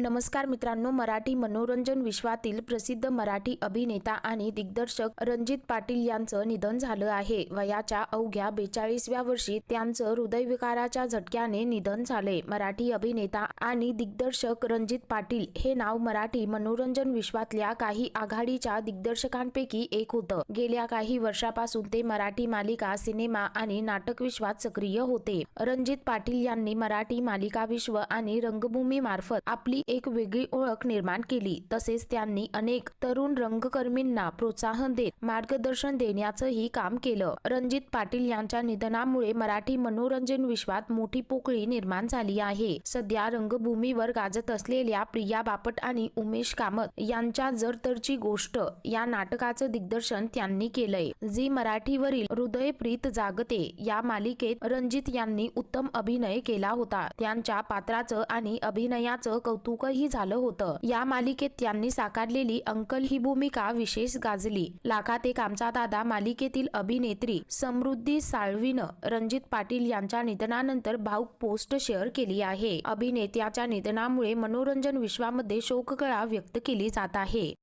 नमस्कार मित्रांनो मराठी मनोरंजन विश्वातील प्रसिद्ध मराठी अभिनेता आणि दिग्दर्शक रणजित पाटील यांचं निधन झालं आहे. वयाच्या अवघ्या बेचाळीसव्या वर्षी त्यांचं हृदयविकाराच्या झटक्याने निधन झाले. मराठी अभिनेता आणि दिग्दर्शक रणजित पाटील हे नाव मराठी मनोरंजन विश्वातल्या काही आघाडीच्या दिग्दर्शकांपैकी एक होतं. गेल्या काही वर्षापासून ते मराठी मालिका सिनेमा आणि नाटक विश्वात सक्रिय होते. रणजित पाटील यांनी मराठी मालिका विश्व आणि रंगभूमी मार्फत आपली एक वेगळी ओळख निर्माण केली. तसेच त्यांनी अनेक तरुण रंगकर्मींना प्रोत्साहन देत मार्गदर्शन देण्याचंही काम केलं. रणजित पाटील यांच्या निधनामुळे मराठी मनोरंजन विश्वात मोठी पोकळी निर्माण झाली आहे. सध्या रंगभूमीवर गाजत असलेल्या प्रिया बापट आणि उमेश कामत यांच्या जरतरची गोष्ट या नाटकाचं दिग्दर्शन त्यांनी केलंय. जी मराठीवरील हृदयप्रीत जागते या मालिकेत रणजित यांनी उत्तम अभिनय केला होता. त्यांच्या पात्राचं आणि अभिनयाचं कौतुक कौतुकही झालं होतं. या मालिकेत त्यांनी साकारलेली अंकल ही भूमिका विशेष गाजली. लाखात एक आमचा दादा मालिकेतील अभिनेत्री समृद्धी साळवीनं रणजित पाटील यांच्या निधनानंतर भाऊक पोस्ट शेअर केली आहे. अभिनेत्याच्या निधनामुळे मनोरंजन विश्वामध्ये शोककळा व्यक्त केली जात आहे.